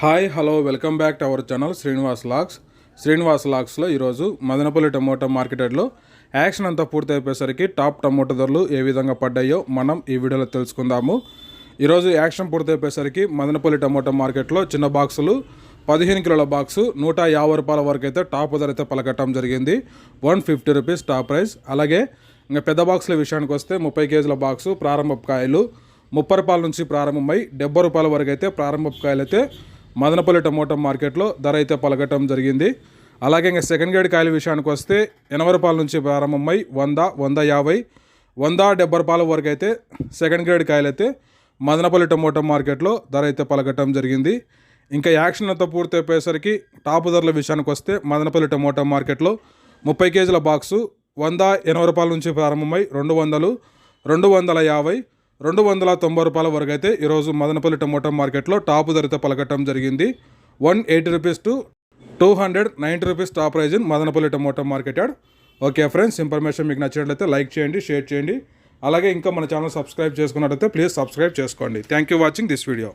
Hi hello welcome back to our channel Srinivas lakhs. Srinivas లాక్స్లో ఈరోజు Madanapalle tomato మార్కెట్లో యాక్షన్ అంతా పూర్తయిపోయేసరికి టాప్ టమోటా ధరలు ఏ విధంగా పడ్డాయో మనం ఈ వీడియోలో తెలుసుకుందాము. ఈరోజు యాక్షన్ పూర్తయిపోయేసరికి మదనపల్లి టమోటా మార్కెట్లో చిన్న బాక్సులు పదిహేను కిలోల బాక్సు నూట యాభై రూపాయల వరకు అయితే టాప్ ధర అయితే పలకట్టడం జరిగింది. One fifty rupees top price. అలాగే ఇంకా పెద్ద బాక్సుల విషయానికి వస్తే ముప్పై కేజీల బాక్సు ప్రారంభ కాయలు ముప్పై రూపాయల నుంచి ప్రారంభమై డెబ్బై రూపాయల వరకు అయితే ప్రారంభ కాయలు అయితే మదనపల్లి టమోటా మార్కెట్లో ధర అయితే పలకటం జరిగింది. అలాగే ఇంకా సెకండ్ గ్రేడ్ కాయల విషయానికి వస్తే ఎనభై రూపాయల నుంచి ప్రారంభమై వంద వంద యాభై వంద డెబ్బై రూపాయల వరకు అయితే సెకండ్ గ్రేడ్ కాయలు అయితే మదనపల్లి టమోటా మార్కెట్లో ధర అయితే పలకటం జరిగింది. ఇంకా యాక్షన్ అంతా పూర్తి అయిపోయేసరికి టాప్ ధరల విషయానికి వస్తే మదనపల్లి టమోటా మార్కెట్లో ముప్పై కేజీల బాక్సు వంద ఎనభై రూపాయల నుంచి ప్రారంభమై రెండు వందలు రెండు వందల యాభై రెండు వందల తొంభై రూపాయల వరకు అయితే ఈరోజు మదనపల్లి టమోటా మార్కెట్లో టాప్ ధరతో పలకటం జరిగింది. One eighty rupees to two hundred ninety rupees top prize in Madanapalle tomato market add okay friends information మీకు నచ్చినట్లయితే లైక్ చేయండి షేర్ చేయండి. అలాగే ఇంకా మన ఛానల్ సబ్స్క్రైబ్ చేసుకున్నట్లయితే ప్లీజ్ సబ్స్క్రైబ్ చేసుకోండి. Thank you watching this video.